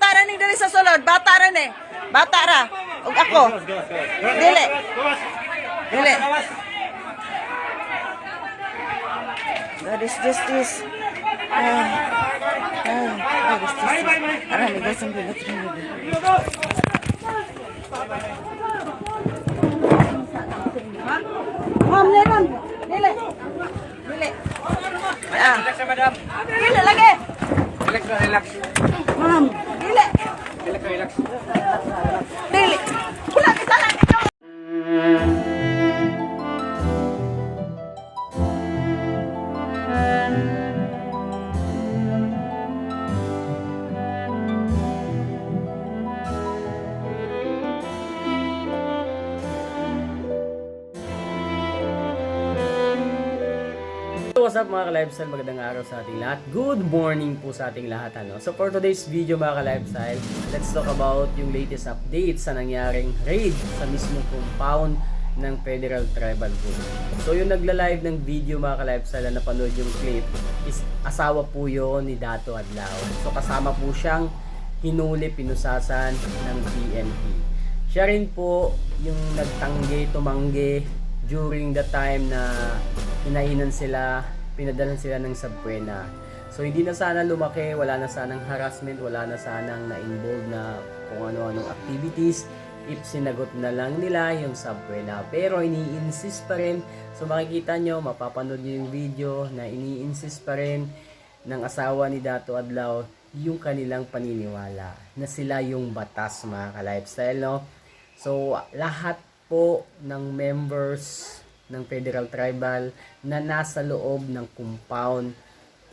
Bata ra ni diri sa sulod, bata ra ni. Bata ra. Ug ako. Dili. Dili. God is justice. Ay, ay, God is justice. Arami guys ang bigat rin yun. Ma'am, meron. Dili. Dili. Ah. Dili lagi. Relax relax. What's up mga ka-lifestyle? Magandang araw sa ating lahat. Good morning po sa ating lahat. Ano? So for today's video mga ka-lifestyle, let's talk about yung latest updates sa nangyaring raid sa mismong compound ng Federal Tribal Group. So yung nagla-live ng video mga ka-lifestyle na napanood yung clip is asawa po yun ni Dato Adlaw. So kasama po siyang hinuli pinusasan ng PNP. Siya rin po yung nagtanggi, tumanggi during the time na hinainan sila, pinadalan sila ng subpoena. So hindi na sana lumaki, wala na sanang harassment, wala na sanang na-involve na kung ano-anong activities if sinagot na lang nila yung subpoena. Pero ini-insist pa rin, so makikita nyo, mapapanood nyo yung video na ini-insist pa rin ng asawa ni Dato Adlaw yung kanilang paniniwala na sila yung batas mga ka-lifestyle no so lahat po ng members ng Federal Tribal na nasa loob ng compound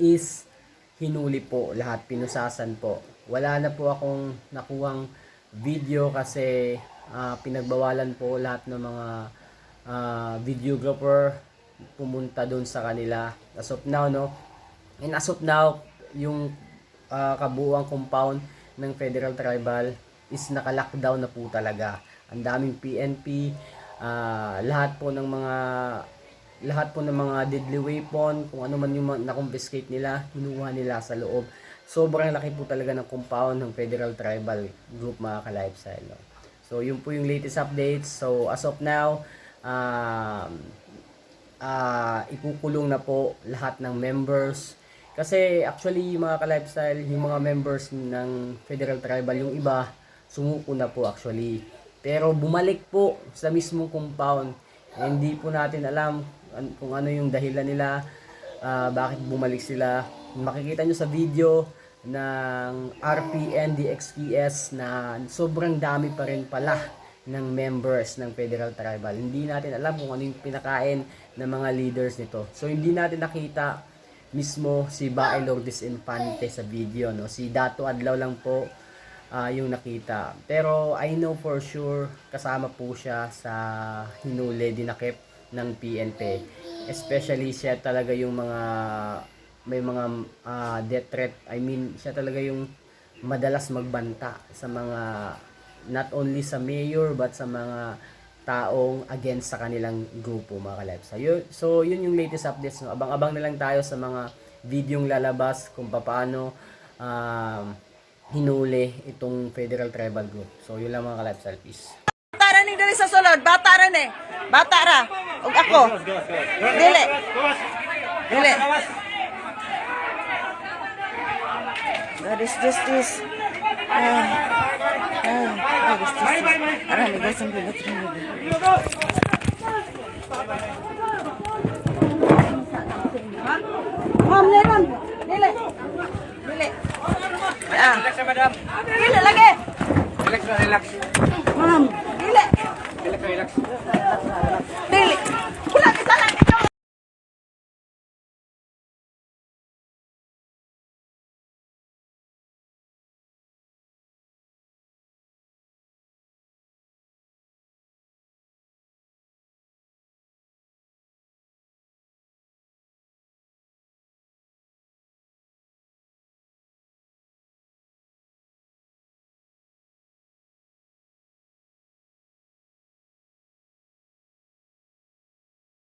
is hinuli po lahat pinusasan po. Wala na po akong nakuhang video kasi ah, pinagbawalan po lahat ng mga ah, videographer pumunta doon sa kanila. As of now no? And as of now, yung ah, kabuuang compound ng Federal Tribal is naka-lockdown na po talaga. Ang daming PNP, ah, lahat po ng mga lahat po ng mga deadly weapon, kung ano man yung na-confiscate nila, kinuha nila sa loob. Sobrang laki po talaga ng compound ng Federal Tribal Group mga ka-lifestyle. So, yun po yung latest updates. So, as of now, um, ah ikukulong na po lahat ng members. Kasi actually yung mga ka-lifestyle, yung mga members ng Federal Tribal, yung iba, sumuko na po actually. Pero bumalik po sa mismong compound. Eh, Hindi po natin alam kung ano yung dahilan nila, ah, bakit bumalik sila. Makikita nyo sa video ng RPN DXPS na sobrang dami pa rin pala ng members ng Federal Tribal. Hindi natin alam kung ano yung pinakain ng mga leaders nito. So hindi natin nakita mismo si Bae Lourdes Infante sa video no. Si Dato Adlaw lang po ah, yung nakita. Pero I know for sure kasama po siya sa hinuli dinakip ng PNP. Especially siya talaga yung mga may mga ah, death threat. I mean, siya talaga yung madalas magbanta sa mga not only sa mayor but sa mga taong against sa kanilang grupo mga kalab. So yun, so yun yung latest updates. No? Abang-abang na lang tayo sa mga videong lalabas kung paano um, hinuli itong Federal Tribal Group. So yun lang mga kalab. Peace. Bata ra ni diri sa sulod, bata ra ni. Bata ra. Ug ako. Dili. Dili. God is justice. Ay, ay, God is justice. Arami guys ang bigat rin. Ma'am, meron. Dili. Dili. Ah. Relax na, madam. Relax relax. Ma'am,